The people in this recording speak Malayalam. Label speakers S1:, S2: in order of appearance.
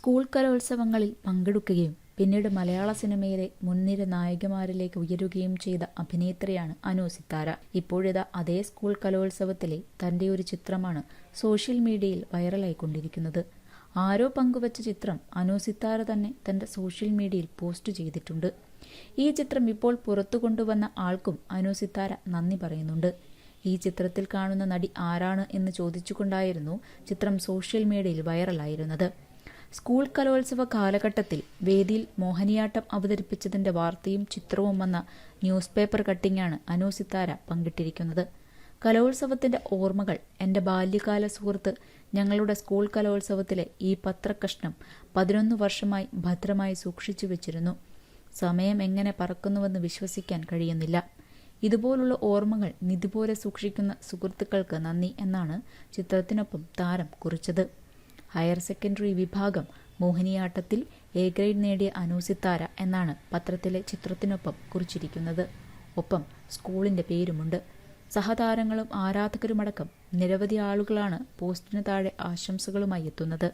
S1: സ്കൂൾ കലോത്സവങ്ങളിൽ പങ്കെടുക്കുകയും പിന്നീട് മലയാള സിനിമയിലെ മുൻനിര നായികമാരിലേക്ക് ഉയരുകയും ചെയ്ത അഭിനേത്രിയാണ് അനു സിത്താര. ഇപ്പോഴിതാ അതേ സ്കൂൾ കലോത്സവത്തിലെ തന്റെ ഒരു ചിത്രമാണ് സോഷ്യൽ മീഡിയയിൽ വൈറലായിക്കൊണ്ടിരിക്കുന്നത്. ആരോ പങ്കുവച്ച ചിത്രം അനു സിത്താര തന്നെ തന്റെ സോഷ്യൽ മീഡിയയിൽ പോസ്റ്റ് ചെയ്തിട്ടുണ്ട്. ഈ ചിത്രം ഇപ്പോൾ പുറത്തു കൊണ്ടുവന്ന ആൾക്കും അനു സിത്താര നന്ദി പറയുന്നുണ്ട്. ഈ ചിത്രത്തിൽ കാണുന്ന നടി ആരാണ് എന്ന് ചോദിച്ചുകൊണ്ടായിരുന്നു ചിത്രം സോഷ്യൽ മീഡിയയിൽ വൈറലായിരുന്നത്. സ്കൂൾ കലോത്സവ കാലഘട്ടത്തിൽ വേദിയിൽ മോഹിനിയാട്ടം അവതരിപ്പിച്ചതിന്റെ വാർത്തയും ചിത്രവും വന്ന ന്യൂസ് പേപ്പർ കട്ടിങ്ങാണ് അനു സിത്താര പങ്കിട്ടിരിക്കുന്നത്. കലോത്സവത്തിന്റെ ഓർമ്മകൾ എന്റെ ബാല്യകാല സുഹൃത്ത് ഞങ്ങളുടെ സ്കൂൾ കലോത്സവത്തിലെ ഈ പത്രകഷ്ണം പതിനൊന്ന് വർഷമായി ഭദ്രമായി സൂക്ഷിച്ചു വെച്ചിരുന്നു. സമയം എങ്ങനെ പറക്കുന്നുവെന്ന് വിശ്വസിക്കാൻ കഴിയുന്നില്ല. ഇതുപോലുള്ള ഓർമ്മകൾ നിധി പോലെ സൂക്ഷിക്കുന്ന സുഹൃത്തുക്കൾക്ക് നന്ദി എന്നാണ് ചിത്രത്തിനൊപ്പം താരം കുറിച്ചത്. ഹയർ സെക്കൻഡറി വിഭാഗം മോഹിനിയാട്ടത്തിൽ എ ഗ്രേഡ് നേടിയ അനൂസിത്താര എന്നാണ് പത്രത്തിലെ ചിത്രത്തിനൊപ്പം കുറിച്ചിരിക്കുന്നത്. ഒപ്പം സ്കൂളിന്റെ പേരുമുണ്ട്. സഹതാരങ്ങളും ആരാധകരുമടക്കം നിരവധി ആളുകളാണ് പോസ്റ്റിന് താഴെ ആശംസകളുമായി എത്തുന്നത്.